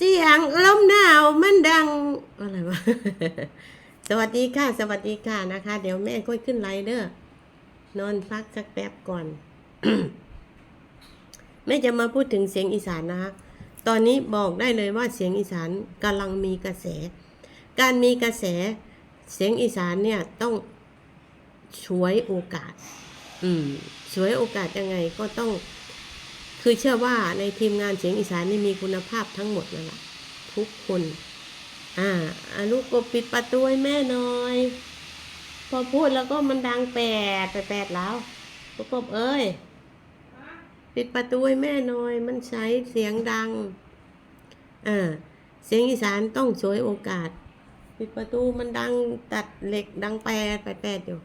เสียงลมหนาวมันดังอะไรวะ สวัสดีค่ะ สวัสดีค่ะนะคะ เดี๋ยวแม่ก็ขึ้นไลน์เด้อนอนพักสักแป๊บก่อน แม่จะมาพูดถึงเสียงอีสานนะคะ ตอนนี้บอกได้เลยว่าเสียงอีสานกำลังมีกระแส การมีกระแสเสียงอีสานเนี่ยต้องช่วยโอกาส อืมช่วยโอกาสยังไงก็ต้อง คือเชื่อว่าในทีมงานเสียงอีสานนี่มีคุณภาพทั้งหมดนั่นแหละทุกคน อ่าอาลูกบปิดประตูให้แม่หน่อย พอพูดแล้วก็มันดังแปดแปแปดแล้วลูกบเอ้ย ปิดประตูให้แม่หน่อย มันใช้เสียงดัง อ่า เสียงอีสานต้องช่วยโอกาส ปิดประตูมันดังตัดเหล็กดังแปดแปดแปดอยู่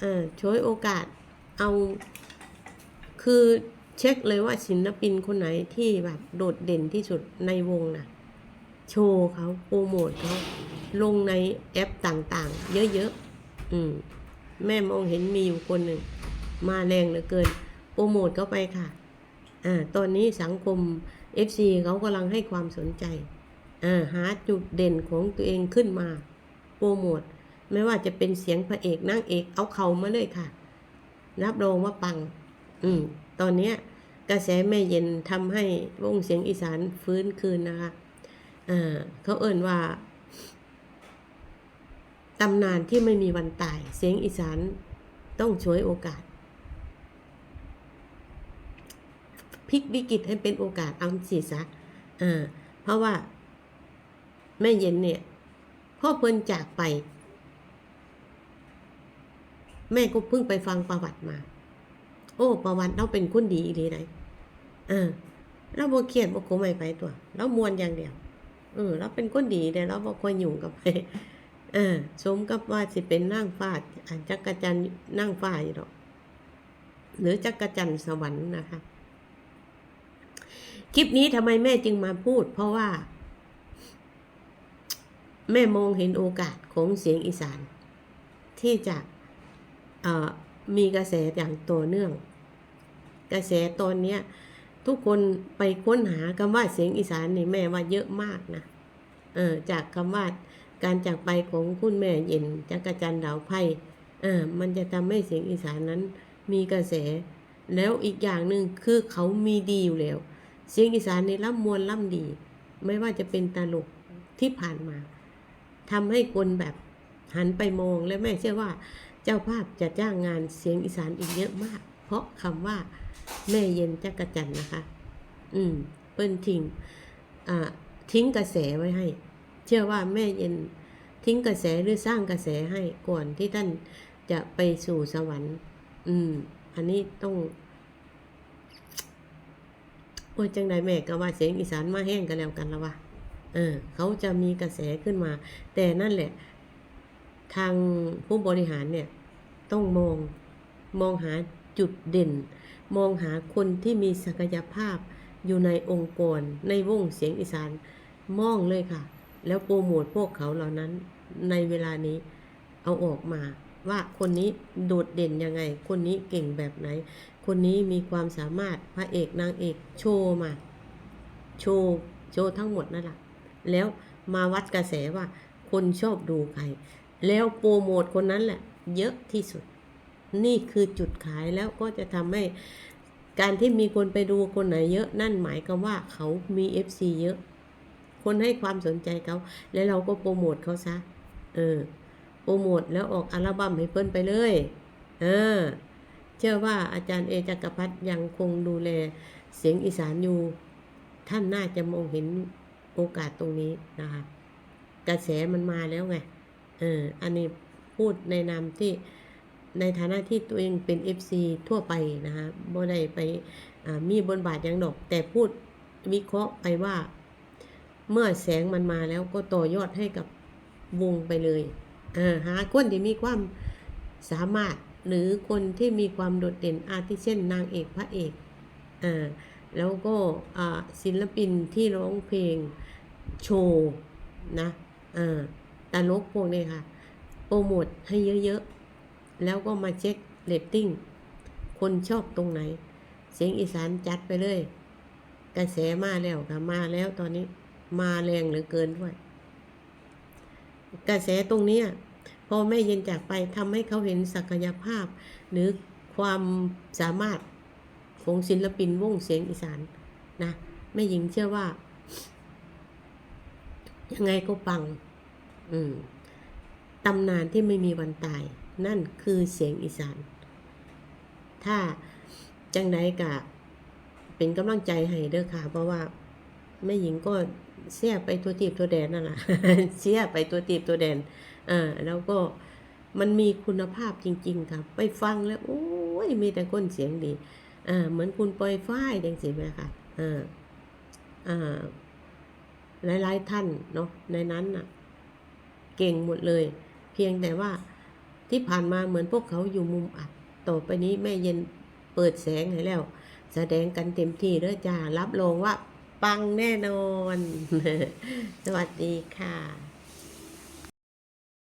เออช่วยโอกาส เอา คือ เช็คเลยว่าศิลปินคนไหนที่แบบโดดเด่นที่สุดในวงน่ะ โชว์เขาโปรโมทเขาลงในแอปต่างๆ เยอะๆอืม แม่มองเห็นมีอยู่คนหนึ่ง มาแรงเหลือเกิน โปรโมทเขาไปค่ะ อ่า ตอนนี้สังคม FC เขากำลังให้ความสนใจ อ่า หาจุดเด่นของตัวเองขึ้นมา โปรโมท ไม่ว่าจะเป็นเสียงพระเอกนางเอกเอาเขามาเลยค่ะ รับรองว่าปัง อืม ตอนเนี้ย กระแสแม่เย็นทำให้วงเสียงอีสานฟื้นคืนนะคะเขาเอ่นว่าตำนานที่ไม่มีวันตาย เสียงอีสานต้องช่วยโอกาสพลิกวิกฤตให้เป็นโอกาสเอาสิซะเพราะว่าแม่เย็นเนี่ยพ่อเพิ่นจากไป แม่ก็เพิ่งไปฟังประวัติมา โอ้ประวัติเราเป็นคนดีอีหลีไหนอ่าเราบ่เครียดบ่โกไม่ไปตัว เรามวนอย่างเดียว เออ เราเป็นคนดีแต่เราบ่ค่อยยุ่งกับไปเออ สมกับว่าสิเป็นนางฟ้าอันจักรจันทร์นางฟ้าอยู่ดอก หรือจักรจันสวรรค์นะคะ คลิปนี้ทำไมแม่จึงมาพูด เพราะว่า แม่มองเห็นโอกาสของเสียงอีสาน ที่จะเอ่อ มีกระแสอย่างต่อเนื่อง กระแสตอนเนี้ยทุกคนไปค้นหาคำว่าเสียงอีสานนี่แม่ว่าเยอะมากนะเออจากคำว่าการจากไปของคุณแม่เย็นจักรจันดาวไพ่เออมันจะทำให้เสียงอีสานนั้นมีกระแส แล้วอีกอย่างหนึ่งคือเขามีดีอยู่แล้ว เสียงอีสานในร่ำมวลร่ำดี ไม่ว่าจะเป็นตลกที่ผ่านมาทำให้คนแบบหันไปมองและแม่เชื่อว่า เจ้าภาพจะจ้างงานเสียงอีสานอีกเยอะมาก เพราะคำว่า แม่เย็นจักรจันนะคะ อืม เปิ้นทิ้งอ่าทิ้งกระแสไว้ให้ เชื่อว่าแม่เย็นทิ้งกระแสหรือสร้างกระแสให้ก่อนที่ท่านจะไปสู่สวรรค์ อืม อันนี้ต้องโอ้ยจังใดแม่ก็ว่าเสียงอีสานมาแห้งกันแล้วกันแล้ววะเออ เขาจะมีกระแสขึ้นมา แต่นั่นแหละ ทางผู้บริหารเนี่ยต้องมองมองหาจุดเด่น มองหาคนที่มีศักยภาพอยู่ในองค์กร ในวงเสียงอีสานมองเลยค่ะ แล้วโปรโมทพวกเขาเหล่านั้นในเวลานี้เอาออกมาว่าคนนี้โดดเด่นยังไง คนนี้เก่งแบบไหน คนนี้มีความสามารถพระเอกนางเอกโชว์มา โชว์โชว์ทั้งหมดนั่นแหละแล้วมาวัดกระแสว่าคนชอบดูใคร แล้วโปรโมทคนนั้นแหละ เยอะที่สุด นี่คือจุดขายแล้วก็จะทำให้การที่มีคนไปดูคนไหนเยอะนั่นหมายความว่าเขามี FC เยอะ คนให้ความสนใจเขา แล้วเราก็โปรโมทเขาซะ เออ โปรโมทแล้วออกอัลบั้มให้เพิ่นไปเลยเออเชื่อว่าอาจารย์เอจักรพัฒน์ยังคงดูแลเสียงอีสานอยู่ ท่านน่าจะมองเห็นโอกาสตรงนี้นะคะ กระแสมันมาแล้วไง เอออันนี้พูดในนามที่ในฐานะที่ตัวเองเป็น FC ทั่วไปนะคะบ่ได้ไปมีบทบาทย่างดอก แต่พูดวิเคราะห์ไปว่า เมื่อแสงมันมาแล้วก็ต่อยอดให้กับวงไปเลยเออหาคนที่มีความสามารถหรือคนที่มีความโดดเด่นอาทิเช่น นางเอกพระเอกอ่าแล้วก็ศิลปินที่ร้องเพลงโชว์นะอ่า ตลกพวกนี้ค่ะ โปรโมทให้เยอะๆ แล้วก็มาเช็คเรตติ้ง คนชอบตรงไหน เสียงอีสานจัดไปเลย กระแสมาแล้วค่ะ มาแล้วตอนนี้มาแรงเหลือเกินด้วย กระแสตรงนี้พอแม่เย็นจากไปทำให้เขาเห็นศักยภาพ หรือความสามารถของศิลปินวงเสียงอีสานนะแม่หญิงเชื่อว่า ยังไงก็ปัง อืมตำนานที่ไม่มีวันตาย นั่นคือเสียงอีสาน ถ้าจังไดกะเป็นกำลังใจให้เด้อค่ะ เพราะว่าแม่หญิงก็เสียไปตัวตีบตัวแดนนั่นแหละเสียไปตัวตีบตัวแดนอ่าแล้วก็มันมีคุณภาพจริง ๆครับไปฟังแล้ว โอ้ยมีแต่คนเสียงดีอ่าเหมือนคุณปล่อยฝ้ายดังสิไหมคะอ่าอ่าหลายๆท่านเนาะในนั้นน่ะ เก่งหมดเลย เพียงแต่ว่าที่ผ่านมาเหมือนพวกเขาอยู่มุมอับต่อไปนี้แม่เย็นเปิดแสงให้แล้ว แสดงกันเต็มที่เด้อจ้ารับรองว่า ปังแน่นอน สวัสดีค่ะ